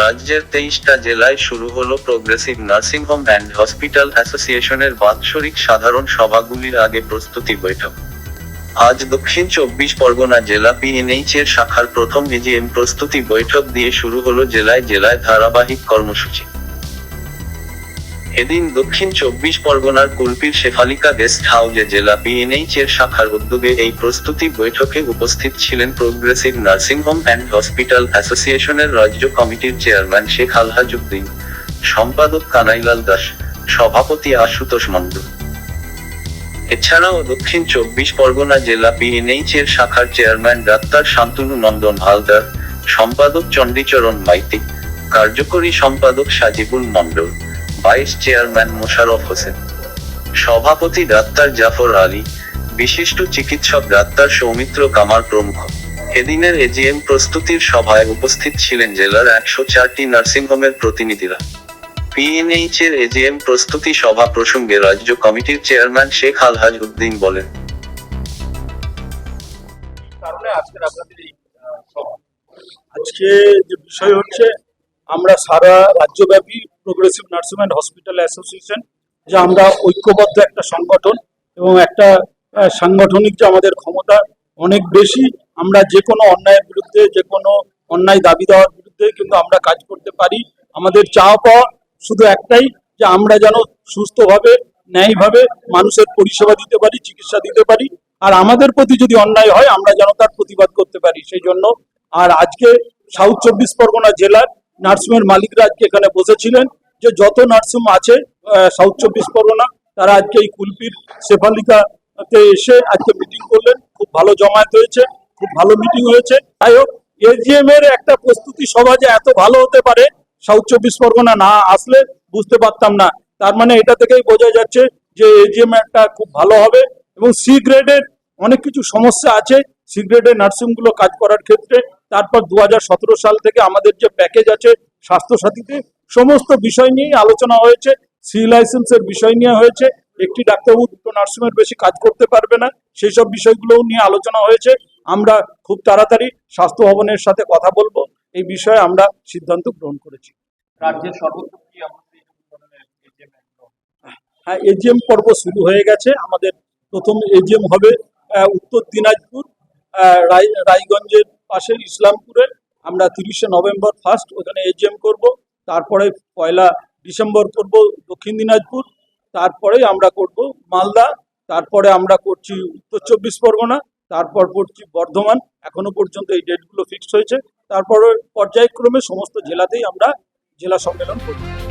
রাজ্যের তেইশটা জেলায় শুরু হল প্রোগ্রেসিভ নার্সিংহোম অ্যান্ড হসপিটাল অ্যাসোসিয়েশনের বাৎসরিক সাধারণ সভাগুলির আগে প্রস্তুতি বৈঠক। আজ দক্ষিণ চব্বিশ পরগনা জেলা পিএনএইচ এর শাখার প্রথম এজিএম প্রস্তুতি বৈঠক দিয়ে শুরু হলো জেলায় জেলায় ধারাবাহিক কর্মসূচি। এদিন দক্ষিণ চব্বিশ পরগনার কুলপির শেফালিকা গেস্ট হাউসে জেলা পিএনএইচ এর শাখার উদ্যোগে এই প্রস্তুতি বৈঠকে উপস্থিত ছিলেন progressive nursing home and hospital অ্যাসোসিয়েশনের রাজ্য কমিটির চেয়ারম্যান শেখ আলহাজুদ্দিন, সম্পাদক কানাইলাল দাস, সভাপতি আশুতোষ মণ্ডল। এছাড়াও দক্ষিণ চব্বিশ পরগনা জেলা বিএনএইচ এর শাখার চেয়ারম্যান ডাক্তার শান্তনু নন্দন হালদার, সম্পাদক চণ্ডীচরণ মাইতি, কার্যকরী সম্পাদক সাজিবুল মণ্ডল। Vice chairman Musharraf Hossain. সভাপতি ডাক্তার জাফর আলী বিশিষ্ট চিকিৎসক ডাক্তার সৌমিত্র কামার প্রমুখ। এদিনের এজিএম প্রস্তুতির সভায় উপস্থিত ছিলেন জেলার একশো চারটি নার্সিংহোমের প্রতিনিধিরা। পিএনএইচ এর এজিএম প্রস্তুতি সভা প্রসঙ্গে রাজ্য কমিটির চেয়ারম্যান শেখ আলহাজ উদ্দিন বলেন কারণে আজকের আপনাদের এই আহ, সভা। আজকে যে বিষয় হচ্ছে আমরা সারা রাজ্যব্যাপী progressive nursing and hospital association যে আমরা ঐক্যবদ্ধ একটা সংগঠন এবং একটা সাংগঠনিক যে আমাদের ক্ষমতা, অনেক বেশি আমরা যে কোনো অন্যায়ের বিরুদ্ধে, যে কোনো অন্যায় দাবি দেওয়ার বিরুদ্ধে কিন্তু আমরা কাজ করতে পারি। আমাদের চাওয়া পাওয়া শুধু একটাই, যে আমরা যেন সুস্থভাবে, ন্যায়ভাবে মানুষের পরিষেবা দিতে পারি, চিকিৎসা দিতে পারি। আর আমাদের প্রতি যদি অন্যায় হয়, আমরা যেন তার প্রতিবাদ করতে পারি। সেই জন্য আর আজকে সাউথ চব্বিশ পরগনা জেলার নার্সিংয়ের মালিকরা আজকে এখানে বসেছিলেন যে যত নার্সিংহোম আছে সাউথ চব্বিশ পরগনা, তারা আজকে এই কুলপির শেফালিকাতে এসে আজকে মিটিং করলেন। খুব ভালো জমায়েত হয়েছে, খুব ভালো মিটিং হয়েছে। যাই হোক এজিএম এর একটা প্রস্তুতি সভা যে এত ভালো হতে পারে সাউথ চব্বিশ পরগনা না আসলে বুঝতে পারতাম না। তার মানে এটা থেকেই বোঝা যাচ্ছে যে এজিএম একটা খুব ভালো হবে এবং সি গ্রেডের অনেক কিছু সমস্যা আছে। সি গ্রেডের নার্সিংগুলো কাজ করার ক্ষেত্রে তারপর দু হাজার সতেরো সাল থেকে আমাদের যে প্যাকেজ আছে স্বাস্থ্যসাথীতে সমস্ত বিষয় নিয়েই আলোচনা হয়েছে সি লাইসেন্সের বিষয় নিয়ে হয়েছে একটি ডাক্তারবাবু দুটো নার্সিংয়ের বেশি কাজ করতে পারবে না সেই সব বিষয়গুলোও নিয়ে আলোচনা হয়েছে আমরা খুব তাড়াতাড়ি স্বাস্থ্য ভবনের সাথে কথা বলব এই বিষয়ে আমরা সিদ্ধান্ত গ্রহণ করেছি। রাজ্যের সর্বত্র হ্যাঁ এজিএম পর্ব শুরু হয়ে গেছে আমাদের প্রথম এজিএম হবে উত্তর দিনাজপুর রায়গঞ্জের পাশে ইসলামপুরে আমরা তিরিশে নভেম্বর ফার্স্ট ওখানে এজিএম করব, তারপরে পয়লা ডিসেম্বর করব দক্ষিণ দিনাজপুর, তারপরে আমরা করব মালদা, তারপরে আমরা করছি উত্তর চব্বিশ পরগনা, তারপর করছি বর্ধমান, এখনও পর্যন্ত এই ডেটগুলো ফিক্সড হয়েছে। তারপরে পর্যায়ক্রমে সমস্ত জেলাতেই আমরা জেলা সম্মেলন করব।